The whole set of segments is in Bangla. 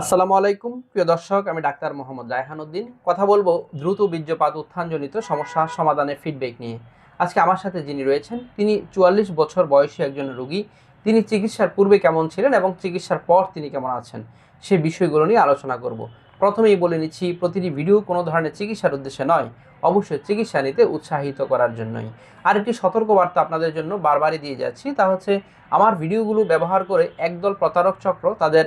আসসালামু আলাইকুম, প্রিয় দর্শক, আমি ডাক্তার মোহাম্মদ রায়হান উদ্দিন। কথা বলব দ্রুত বীর্যপাত উত্থানজনিত সমস্যা সমাধানের ফিডব্যাক নিয়ে। আজকে আমার সাথে যিনি রয়েছেন, তিনি চুয়াল্লিশ বছর বয়সী একজন রোগী। তিনি চিকিৎসার পূর্বে কেমন ছিলেন এবং চিকিৎসার পর তিনি কেমন আছেন সেই বিষয়গুলো নিয়ে আলোচনা করব। প্রথমেই বলে নিচ্ছি, প্রতিটি ভিডিও কোনো ধরনের চিকিৎসার উদ্দেশ্যে নয়, অবশ্যই চিকিৎসা নিতে উৎসাহিত করার জন্যই। আরেকটি সতর্কবার্তা আপনাদের জন্য বারবারই দিয়ে যাচ্ছি, তা হচ্ছে, আমার ভিডিওগুলো ব্যবহার করে একদল প্রতারক চক্র তাদের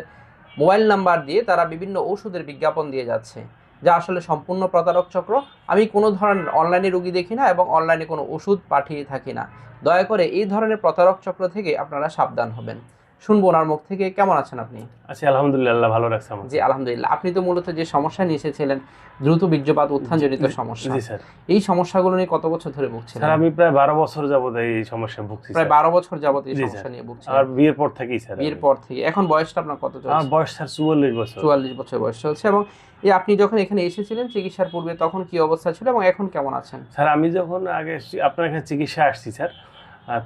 মোবাইল নাম্বার দিয়ে তারা বিভিন্ন ওষুধের বিজ্ঞাপন দিয়ে যাচ্ছে, যা আসলে সম্পূর্ণ প্রতারক চক্র। আমি কোনো ধরনের অনলাইনে রুগী দেখি না এবং অনলাইনে কোনো ওষুধ পাঠিয়ে থাকি না। দয়া করে এই ধরনের প্রতারক চক্র থেকে আপনারা সাবধান হবেন। শুনব ওনার মুখ থেকে। কেমন আছেন আপনি? আচ্ছা আলহামদুলিল্লাহ আল্লাহ ভালো রাখছে আমাকে। জি আলহামদুলিল্লাহ। আপনি তো মূলত যে সমস্যা নিয়ে এসেছিলেন দ্রুত বীর্যপাত উত্থানজনিত সমস্যা জি স্যার। এই সমস্যাগুলো নিয়ে কত বছর ধরে ভুগছিলেন? স্যার আমি প্রায় বারো বছর যাবত এই সমস্যা ভুগছি প্রায় স্যার। বারো বছর যাবত এই সমস্যা নিয়ে ভুগছিলেন। আর বিয়ের পর থেকেই স্যার বিয়ের পর থেকে। এখন বয়সটা আপনার কত আমার চলছে বয়স স্যার চুয়াল্লিশ বছর। চুয়াল্লিশ বছর বয়স চলছে এবং এই আপনি যখন এখানে এসেছিলেন চিকিৎসার পূর্বে তখন কি অবস্থা ছিল এবং এখন কেমন আছেন? স্যার আমি যখন আগে আপনার এখানে চিকিৎসা আসছি স্যার।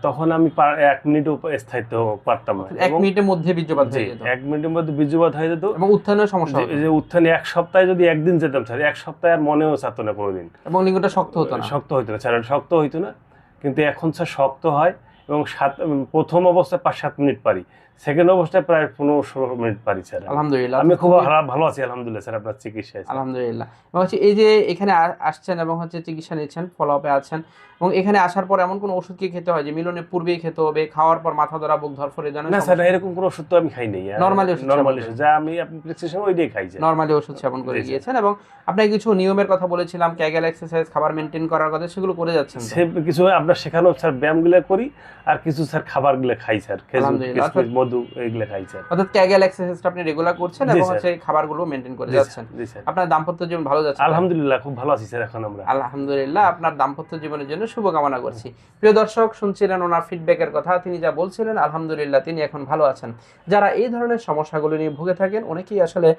তখন আমি এক মিনিটও স্থায়িত্ব পারতাম না। এক মিনিটের মধ্যে বীর্যপাত জি, হয়ে যেত। এক মিনিটের মধ্যে বীর্যপাত হয়ে যেত। এবং উত্থানের সমস্যা যে- যে উত্থানে এক সপ্তাহে যদি একদিন যেতাম স্যার এক সপ্তাহে আর মনেও চাতো না কোনোদিন। এবং লিঙ্গটা শক্ত হতো না। শক্ত হইতো না স্যার শক্ত হইতো না। কিন্তু এখন স্যার শক্ত হয়। এবং সাত প্রথম অবস্থায় পাঁচ সাত মিনিট পারি। সেকেন্ড অবস্থায় প্রায় পনেরো ষোলো মিনিট পারি স্যার আলহামদুলিল্লাহ। আমি খুব ভালো- ভালো আছি আলহামদুলিল্লাহ স্যার আপনার চিকিৎসায় স্যার। আলহামদুলিল্লাহ। এবং হচ্ছে এই যে এখানে আসছেন এবং হচ্ছে চিকিৎসা নিচ্ছেন ফলো আপে আছেন এবং এখানে আসার পর এমন কোনো ওষুধ কি খেতে হয় যে মিলনের পূর্বেই খেতে হবে খাওয়ার পর মাথা ধরা বুক ধরফর এই না স্যার এরকম কোনো ওষুধ তো আমি খাই নাই Normally ওষুধ নর্মালি ওষুধ যা আমি আপনি প্রেসক্রিপশন ওইটাই খাই নর্মালি ওষুধ সেবন করে গিয়েছেন এবং আপনাকে কিছু নিয়মের কথা বলেছিলাম ক্যাগেল এক্সারসাইজ খাবার মেনটেন করার কথা সেগুলো করে যাচ্ছেন কিছু আপনার শেখানো স্যার ব্যায়ামগুলো করি আর কিছু স্যার খাবারগুলো খাই স্যার। খেজুর মধু এগুলো খাই স্যার। অর্থাৎ ক্যাগেল এক্সারসাইজটা আপনি রেগুলার করছেন এবং। হচ্ছে খাবারগুলো মেনটেন করে যাচ্ছেন। আপনার দাম্পত্য জীবন ভালো যাচ্ছে? আলহামদুলিল্লাহ খুব ভালো আছি স্যার এখন আমরা। আলহামদুলিল্লাহ আপনার দাম্পত্য জীবনের জন্য শুভকামনা করছি। প্রিয় দর্শক শুনছিলেন ওনার ফিডব্যাকের কথা। তিনি যা বলছিলেন আলহামদুলিল্লাহ তিনি এখন ভালো আছেন। যারা এই ধরনের সমস্যাগুলো নিয়ে ভুগে থাকেন অনেকেই আসলে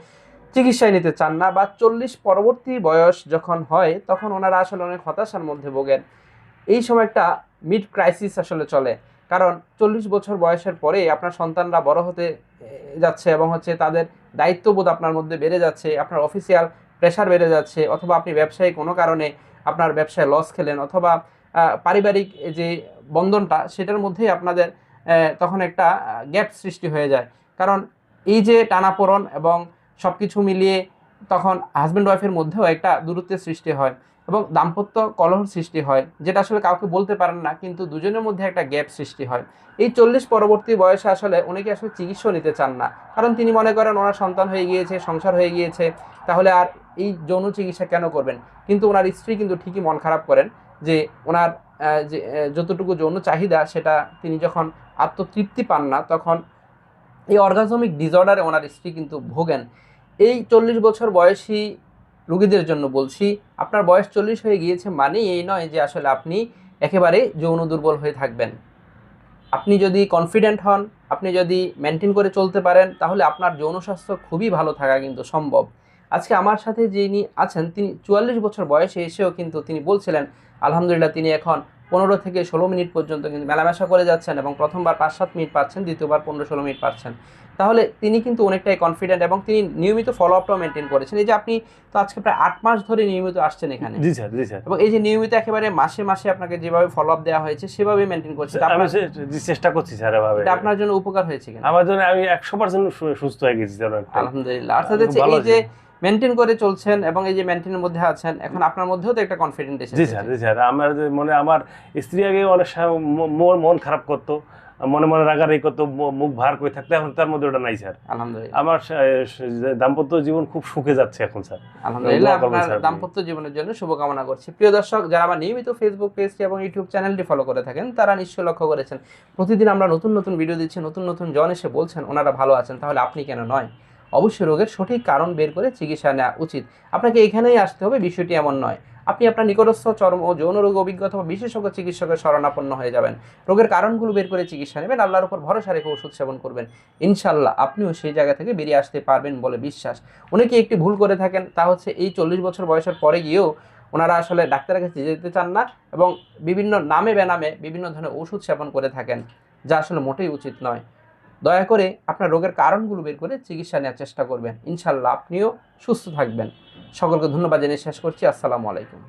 চিকিৎসায় নিতে চান না বা চল্লিশ পরবর্তী বয়স যখন হয় তখন ওনারা আসলে অনেক হতাশার মধ্যে ভোগেন। এই সময় একটা মিড ক্রাইসিস আসলে চলে। কারণ চল্লিশ বছর বয়সের পরে আপনার সন্তানরা বড় হতে যাচ্ছে এবং হচ্ছে তাদের দায়িত্ববোধ আপনার মধ্যে বেড়ে যাচ্ছে, আপনার অফিসিয়াল প্রেশার বেড়ে যাচ্ছে, অথবা আপনি ব্যবসায়ী কোনো কারণে আপনার ব্যবসায় লস খেলেন, অথবা পারিবারিক যে বন্ধনটা সেটার মধ্যেই আপনাদের তখন একটা গ্যাপ সৃষ্টি হয়ে যায়। কারণ এই যে টানাপোড়ন এবং সব কিছু মিলিয়ে তখন হাজব্যান্ড ওয়াইফের মধ্যেও একটা দূরত্বের সৃষ্টি হয় এবং দাম্পত্য কলহর সৃষ্টি হয়, যেটা আসলে কাউকে বলতে পারেন না, কিন্তু দুজনের মধ্যে একটা গ্যাপ সৃষ্টি হয়। এই চল্লিশ পরবর্তী বয়সে আসলে অনেকে আসলে চিকিৎসা নিতে চান না, কারণ তিনি মনে করেন ওনার সন্তান হয়ে গিয়েছে, সংসার হয়ে গিয়েছে, তাহলে আর এই যৌন চিকিৎসা কেন করবেন? কিন্তু ওনার স্ত্রী কিন্তু ঠিকই মন খারাপ করেন যে ওনার যে যতটুকু যৌন চাহিদা সেটা তিনি যখন আত্মতৃপ্তি পান না, তখন এই অর্গাজমিক ডিসঅর্ডারে ওনার স্ত্রী কিন্তু ভোগেন। এই চল্লিশ বছর বয়সী রুগীদের জন্য বলছি, আপনার বয়স চল্লিশ হয়ে গিয়েছে মানেই এই নয় যে আসলে আপনি একেবারে যৌন দুর্বল হয়ে থাকবেন। আপনি যদি কনফিডেন্ট হন, আপনি যদি মেনটেন করে চলতে পারেন, তাহলে আপনার যৌন স্বাস্থ্য খুবই ভালো থাকা কিন্তু সম্ভব। আজকে আমার সাথে যিনি আছেন, তিনি চুয়াল্লিশ বছর বয়সে এসেও কিন্তু তিনি বলছিলেন, আলহামদুলিল্লাহ, তিনি এখন পনেরো থেকে ষোলো মিনিট পর্যন্ত কিন্তু মেলামেশা করে যাচ্ছেন এবং প্রথমবার পাঁচ সাত মিনিট পাচ্ছেন দ্বিতীয়বার পনেরো ষোলো মিনিট পাচ্ছেন। তাহলে তিনি কিন্তু অনেকটাই কনফিডেন্ট এবং তিনি নিয়মিত ফলো আপটাও মেনটেন করেছেন। এই যে আপনি তো আজকে প্রায় আট মাস ধরে নিয়মিত আসছেন এখানে। জি স্যার জি স্যার। এবং এই যে নিয়মিত একেবারে মাসে মাসে আপনাকে যেভাবে ফলো আপ দেওয়া হয়েছে সেভাবে মেনটেন করছেন। আমি চেষ্টা করছি স্যার এভাবে। এটা আপনার জন্য উপকার হয়েছে কিনা? আমার জন্য আমি একশো পার্সেন্ট সুস্থ হয়ে গেছি স্যার। আলহামদুলিল্লাহ। অর্থাৎ এই যে। মেনটেন করে চলছেন এবং এই যে মেনটেনের মধ্যে আছেন এখন আপনার মধ্যেও তো একটা কনফিডেন্ট এসেছে জি স্যার জি স্যার। আমার মানে আমার স্ত্রী আগে অনেক সময় মন খারাপ করতো মনে মনে রাগারাগি করতো মুখ ভার করে থাকতো এখন তার মধ্যে ওটা নাই স্যার। আলহামদুলিল্লাহ। আমার দাম্পত্য জীবন খুব সুখে যাচ্ছে এখন স্যার। আলহামদুলিল্লাহ আপনার দাম্পত্য জীবনের জন্য শুভকামনা করছি। প্রিয় দর্শক যারা আমার নিয়মিত ফেসবুক পেজটি এবং ইউটিউব চ্যানেলটি ফলো করে থাকেন তারা নিশ্চয়ই লক্ষ্য করেছেন। প্রতিদিন আমরা নতুন নতুন ভিডিও দিচ্ছি নতুন নতুন জন এসে বলছেন ওনারা ভালো আছেন তাহলে আপনি কেন নয়? অবশ্যই রোগের সঠিক কারণ বের করে চিকিৎসা নেওয়া উচিত। আপনাকে এখানেই আসতে হবে, বিষয়টি এমন নয়। আপনি আপনার নিকটস্থ চর্ম ও যৌন রোগ অভিজ্ঞতা বা বিশেষজ্ঞ চিকিৎসকের শরণাপন্ন হয়ে যাবেন। রোগের কারণগুলো বের করে চিকিৎসা নেবেন, আল্লাহর উপর ভরসা রেখে ওষুধ সেবন করবেন। ইনশাল্লাহ আপনিও সেই জায়গা থেকে বেরিয়ে আসতে পারবেন বলে বিশ্বাস। অনেকে একটি ভুল করে থাকেন, তা হচ্ছে এই চল্লিশ বছর বয়সের পরে গিয়েও ওনারা আসলে ডাক্তারের কাছে যেতে চান না এবং বিভিন্ন নামে বেনামে বিভিন্ন ধরনের ওষুধ সেবন করে থাকেন, যা আসলে মোটেই উচিত নয়। দয়া করে আপনার রোগের কারণগুলো বের করে চিকিৎসা নেওয়ার চেষ্টা করবেন। ইনশাল্লাহ আপনিও সুস্থ থাকবেন। সকলকে ধন্যবাদ জানিয়ে শেষ করছি। আসসালামু আলাইকুম।